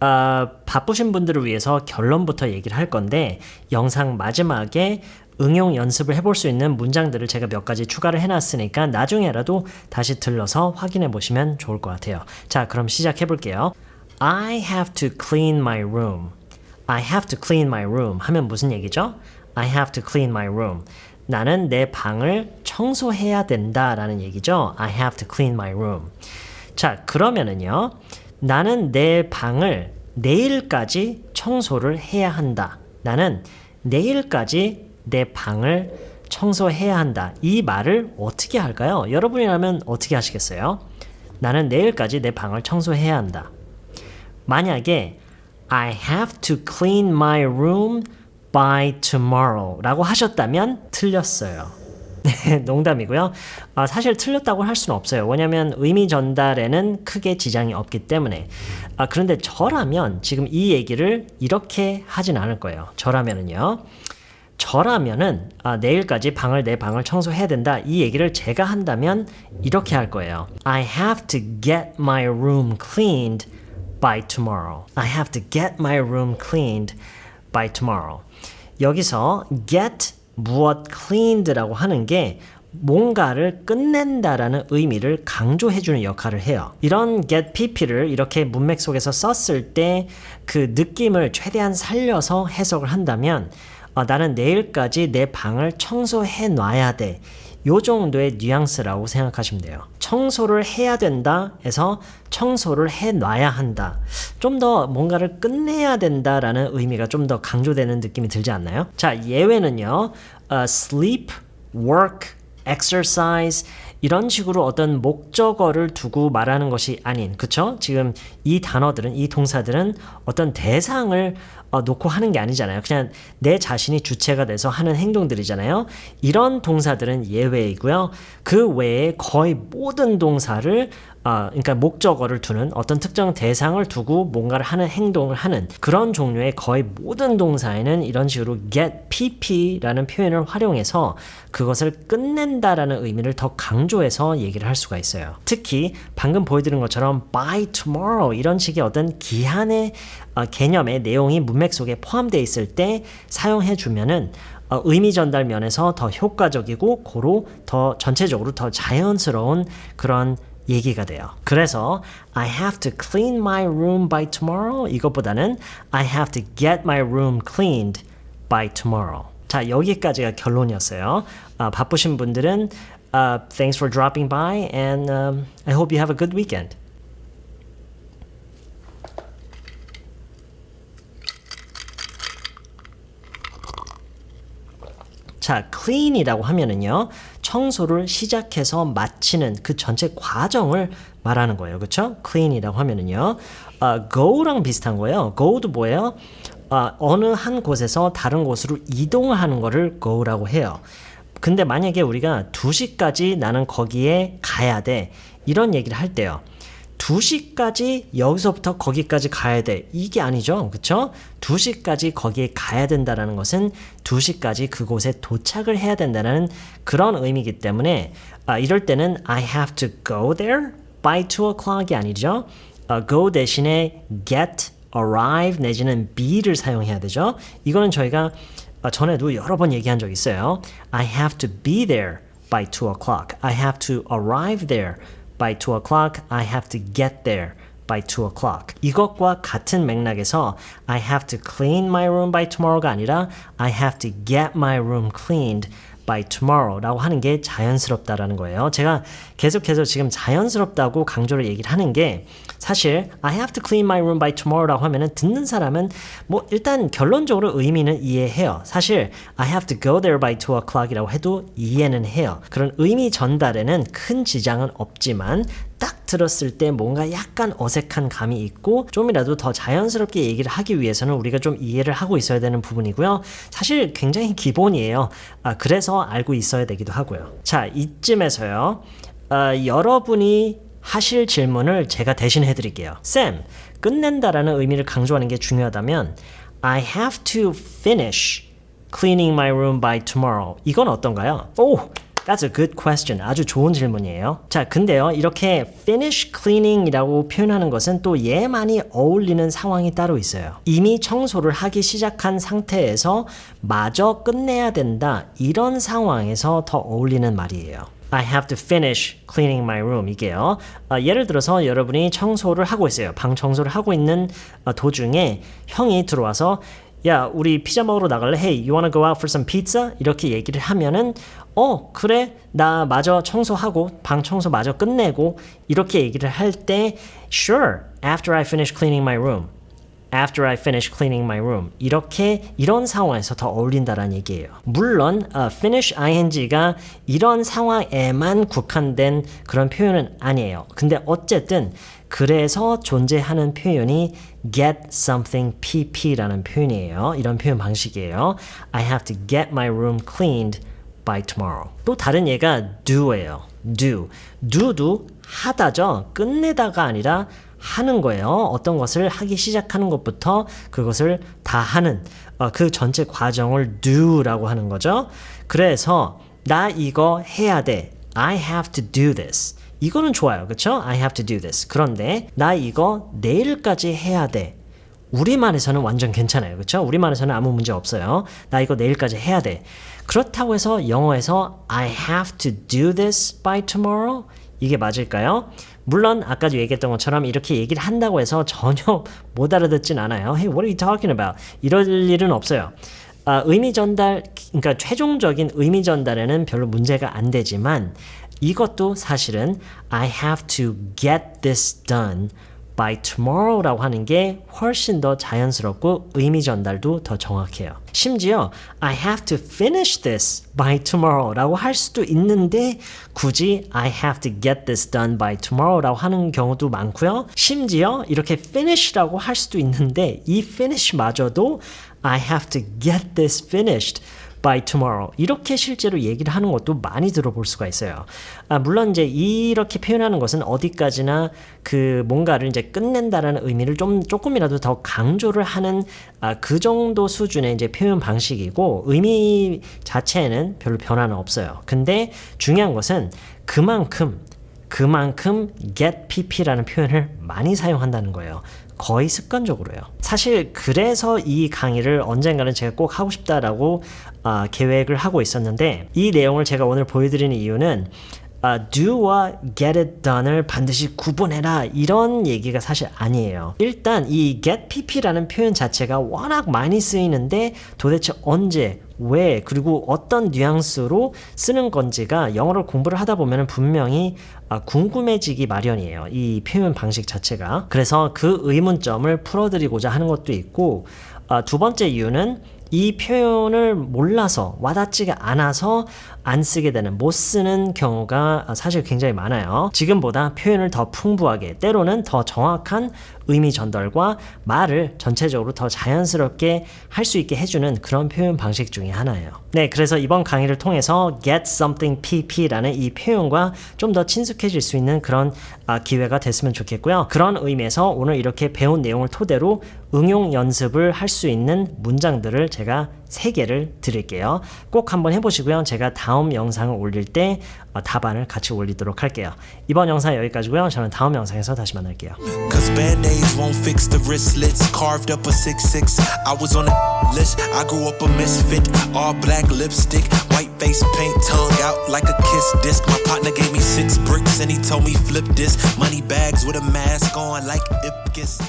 어, 바쁘신 분들을 위해서 결론부터 얘기를 할 건데 영상 마지막에 응용 연습을 해볼 수 있는 문장들을 제가 몇 가지 추가를 해놨으니까 나중에라도 다시 들러서 확인해 보시면 좋을 것 같아요. 자, 그럼 시작해 볼게요. I have to clean my room. I have to clean my room 하면 무슨 얘기죠? I have to clean my room. 나는 내 방을 청소해야 된다라는 얘기죠. I have to clean my room. 자, 그러면은요. 나는 내 방을 내일까지 청소를 해야 한다. 나는 내일까지 내 방을 청소해야 한다. 이 말을 어떻게 할까요? 여러분이라면 어떻게 하시겠어요? 나는 내일까지 내 방을 청소해야 한다. 만약에 I have to clean my room by tomorrow 라고 하셨다면 틀렸어요. 네, 농담이고요. 아, 사실 틀렸다고 할 수는 없어요. 왜냐하면 의미 전달에는 크게 지장이 없기 때문에. 아, 그런데 저라면 지금 이 얘기를 이렇게 하진 않을 거예요. 저라면은요. 저라면은 아, 내일까지 방을 내 방을 청소해야 된다. 이 얘기를 제가 한다면 이렇게 할 거예요. I have to get my room cleaned by tomorrow. I have to get my room cleaned by tomorrow. 여기서 get 무엇 cleaned라고 하는 게 뭔가를 끝낸다라는 의미를 강조해주는 역할을 해요. 이런 get pp를 이렇게 문맥 속에서 썼을 때 그 느낌을 최대한 살려서 해석을 한다면 어, 나는 내일까지 내 방을 청소해 놔야 돼. 요 정도의 뉘앙스라고 생각하시면 돼요. 청소를 해야 된다 해서 청소를 해 놔야 한다. 좀 더 뭔가를 끝내야 된다라는 의미가 좀 더 강조되는 느낌이 들지 않나요? 자, 예외는요. 어, sleep, work, exercise 이런 식으로 어떤 목적어를 두고 말하는 것이 아닌 그쵸? 지금 이 단어들은 이 동사들은 어떤 대상을 어, 놓고 하는 게 아니잖아요. 그냥 내 자신이 주체가 돼서 하는 행동들이잖아요. 이런 동사들은 예외이고요. 그 외에 거의 모든 동사를 아, 그러니까 목적어를 두는 어떤 특정 대상을 두고 뭔가를 하는 행동을 하는 그런 종류의 거의 모든 동사에는 이런 식으로 get pp라는 표현을 활용해서 그것을 끝낸다라는 의미를 더 강조해서 얘기를 할 수가 있어요. 특히 방금 보여드린 것처럼 by tomorrow 이런 식의 어떤 기한의 어, 개념의 내용이 문맥 속에 포함되어 있을 때 사용해 주면은 어, 의미 전달 면에서 더 효과적이고 고로 더 전체적으로 더 자연스러운 그런 얘기가 돼요. 그래서 I have to clean my room by tomorrow 이것보다는 I have to get my room cleaned by tomorrow. 자 여기까지가 결론이었어요. 아, 바쁘신 분들은 uh, thanks for dropping by and um, I hope you have a good weekend. 자, clean이라고 하면은요, 청소를 시작해서 마치는 그 전체 과정을 말하는 거예요. 그쵸? clean이라고 하면은요, 어, go랑 비슷한 거예요. go도 뭐예요? 어, 어느 한 곳에서 다른 곳으로 이동을 하는 거를 go라고 해요. 근데 만약에 우리가 2시까지 나는 거기에 가야 돼. 이런 얘기를 할 때요. 2시까지 여기서부터 거기까지 가야 돼. 이게 아니죠. 그쵸? 2시까지 거기에 가야 된다라는 것은 2시까지 그곳에 도착을 해야 된다는 그런 의미이기 때문에 아, 이럴 때는 I have to go there by 2 o'clock이 아니죠. 어, go 대신에 get, arrive 내지는 be를 사용해야 되죠. 이거는 저희가 어, 전에도 여러 번 얘기한 적 있어요. I have to be there by 2 o'clock. I have to arrive there by 2 o'clock. I have to get there by 2 o'clock. 이것과 같은 맥락에서 I have to clean my room by tomorrow가 아니라 I have to get my room cleaned by tomorrow라고 하는 게 자연스럽다라는 거예요. 제가 계속해서 지금 자연스럽다고 강조를 얘기를 하는 게 사실 I have to clean my room by tomorrow라고 하면은 듣는 사람은 뭐 일단 결론적으로 의미는 이해해요. 사실 I have to go there by 2 o'clock이라고 해도 이해는 해요. 그런 의미 전달에는 큰 지장은 없지만 딱 들었을 때 뭔가 약간 어색한 감이 있고 좀이라도 더 자연스럽게 얘기를 하기 위해서는 우리가 좀 이해를 하고 있어야 되는 부분이고요. 사실 굉장히 기본이에요. 아, 그래서 알고 있어야 되기도 하고요. 자, 이쯤에서요. 아, 여러분이 하실 질문을 제가 대신 해드릴게요. 쌤, 끝낸다라는 의미를 강조하는 게 중요하다면 I have to finish cleaning my room by tomorrow. 이건 어떤가요? 오, That's a good question. 아주 좋은 질문이에요. 자, 근데요, 이렇게 finish cleaning이라고 표현하는 것은 또 얘만이 어울리는 상황이 따로 있어요. 이미 청소를 하기 시작한 상태에서 마저 끝내야 된다. 이런 상황에서 더 어울리는 말이에요. I have to finish cleaning my room. 이게요. 어, 예를 들어서 여러분이 청소를 하고 있어요. 방 청소를 하고 있는 어, 도중에 형이 들어와서 야, 우리 피자 먹으러 나갈래? Hey, you wanna go out for some pizza? 이렇게 얘기를 하면은 어, 그래. 나 마저 청소하고 방 청소 마저 끝내고 이렇게 얘기를 할 때 sure, after I finish cleaning my room. After I finish cleaning my room. 이렇게 이런 상황에서 더 어울린다라는 얘기예요. 물론 uh, finish ing가 이런 상황에만 국한된 그런 표현은 아니에요. 근데 어쨌든 그래서 존재하는 표현이 get something pp라는 표현이에요. 이런 표현 방식이에요. I have to get my room cleaned by tomorrow. 또 다른 예가 do예요. Do. do도 하다죠. 끝내다가 아니라 하는 거예요. 어떤 것을 하기 시작하는 것부터 그것을 다 하는 어, 그 전체 과정을 do라고 하는 거죠. 그래서 나 이거 해야 돼. I have to do this. 이거는 좋아요. 그렇죠? I have to do this. 그런데 나 이거 내일까지 해야 돼. 우리말에서는 완전 괜찮아요. 그렇죠? 우리말에서는 아무 문제 없어요. 나 이거 내일까지 해야 돼. 그렇다고 해서 영어에서 I have to do this by tomorrow 이게 맞을까요? 물론 아까도 얘기했던 것처럼 이렇게 얘기를 한다고 해서 전혀 못 알아듣진 않아요. Hey, what are you talking about? 이럴 일은 없어요. 아, 의미 전달, 그러니까 최종적인 의미 전달에는 별로 문제가 안 되지만 이것도 사실은 I have to get this done by tomorrow라고 하는 게 훨씬 더 자연스럽고 의미 전달도 더 정확해요. 심지어 I have to finish this by tomorrow라고 할 수도 있는데 굳이 I have to get this done by tomorrow라고 하는 경우도 많고요. 심지어 이렇게 finish라고 할 수도 있는데 이 finish마저도 I have to get this finished by tomorrow. 이렇게 실제로 얘기를 하는 것도 많이 들어볼 수가 있어요. 아, 물론 이제 이렇게 표현하는 것은 어디까지나 그 뭔가를 이제 끝낸다라는 의미를 좀 조금이라도 더 강조를 하는 아, 그 정도 수준의 이제 표현 방식이고 의미 자체에는 별로 변화는 없어요. 근데 중요한 것은 그만큼 그만큼 get pp라는 표현을 많이 사용한다는 거예요. 거의 습관적으로요. 사실 그래서 이 강의를 언젠가는 제가 꼭 하고 싶다라고 아, 계획을 하고 있었는데 이 내용을 제가 오늘 보여드리는 이유는 아, do와 get it done을 반드시 구분해라 이런 얘기가 사실 아니에요. 일단 이 get pp라는 표현 자체가 워낙 많이 쓰이는데 도대체 언제 왜 그리고 어떤 뉘앙스로 쓰는 건지가 영어를 공부를 하다 보면 분명히 아, 궁금해지기 마련이에요. 이 표현 방식 자체가. 그래서 그 의문점을 풀어드리고자 하는 것도 있고 아, 두 번째 이유는 이 표현을 몰라서 와닿지가 않아서 안 쓰게 되는 못 쓰는 경우가 사실 굉장히 많아요. 지금보다 표현을 더 풍부하게 때로는 더 정확한 의미 전달과 말을 전체적으로 더 자연스럽게 할 수 있게 해주는 그런 표현 방식 중에 하나예요. 네, 그래서 이번 강의를 통해서 get something pp라는 이 표현과 좀 더 친숙해질 수 있는 그런 아, 기회가 됐으면 좋겠고요. 그런 의미에서 오늘 이렇게 배운 내용을 토대로 응용 연습을 할 수 있는 문장들을 제가 3개를 드릴게요. 꼭 한번 해보시고요. 제가 다음 영상을 올릴 때 어, 답안을 같이 올리도록 할게요. 이번 영상 여기까지고요. 저는 다음 영상에서 다시 만날게요. Cause band-aids won't fix the wristlets Carved up a 6-6 I was on the list I grew up a misfit All black lipstick White face paint Tongue out like a kiss disc My partner gave me six bricks And he told me flip this Money bags with a mask on Like Ipkiss